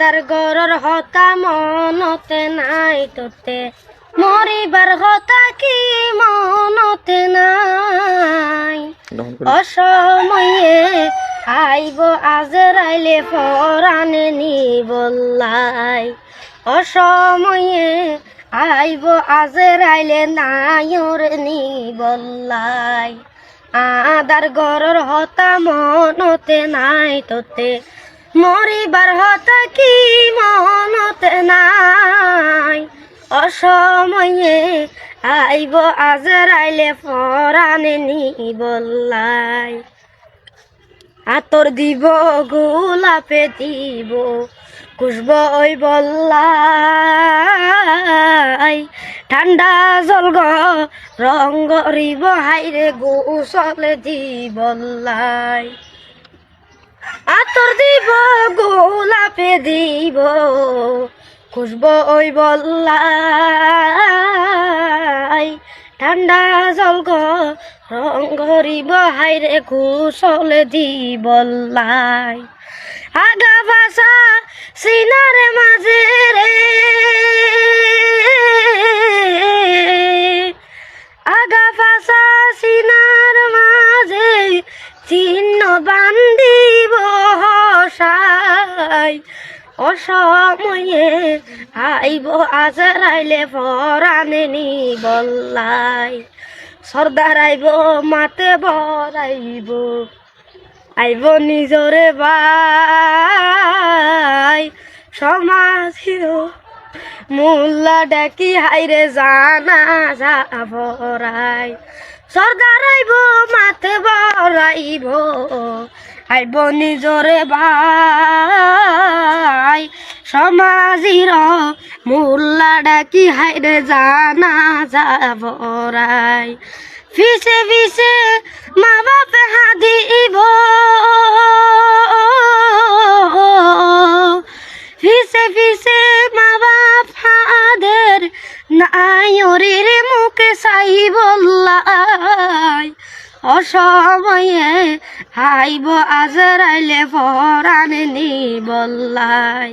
আদার গরর হতা মনতে নাই তোতে। মরিবার হতা কি মনতে নাই? অসময়ে আইব আজরাইলে ফরানে নি বললাই অসময়ে আইব আজরাইলে নায়র নি বললাই আদার গরর হতা মনতে নাই তোতে। মরিবার হতা কি মনতে নাই? অসময়ে আইব আজরাইলে ফরানে নি বললাই আতর দিব, গোলাপে দিব, খুশব ওই বললাই। ঠান্ডা জল গ, রং গরিব, হাইরে গোসলে দি বললাই। গোলাপে দিব, খুশব ওই বল্লাই। ঠান্ডা জল রং করিব হাইরে গোসলে দি বল্লাই। আগা ভাষা সিনারে হসাই অসময়ে আইব আজরাইলে ফরানে নি বললাই সর্দার আইব, মাতে বরাইব। আইব নিজরে বাই। সমাজ মোল্লা ডাকি, হাইরে জানা যাবরাই সর্দার আইব, মাতে বরাইব। আইব নিজরে ভাই মোল্লা ডাকি হাইরে জানা যাবরাই ফিসে ফিসে মা বাপে হাদিব ফিসে ফিসে মা বাপ হাদের নায়রের মুখে সাই অসময়ে হাইব আজরাইলে ফরানে নি বললাই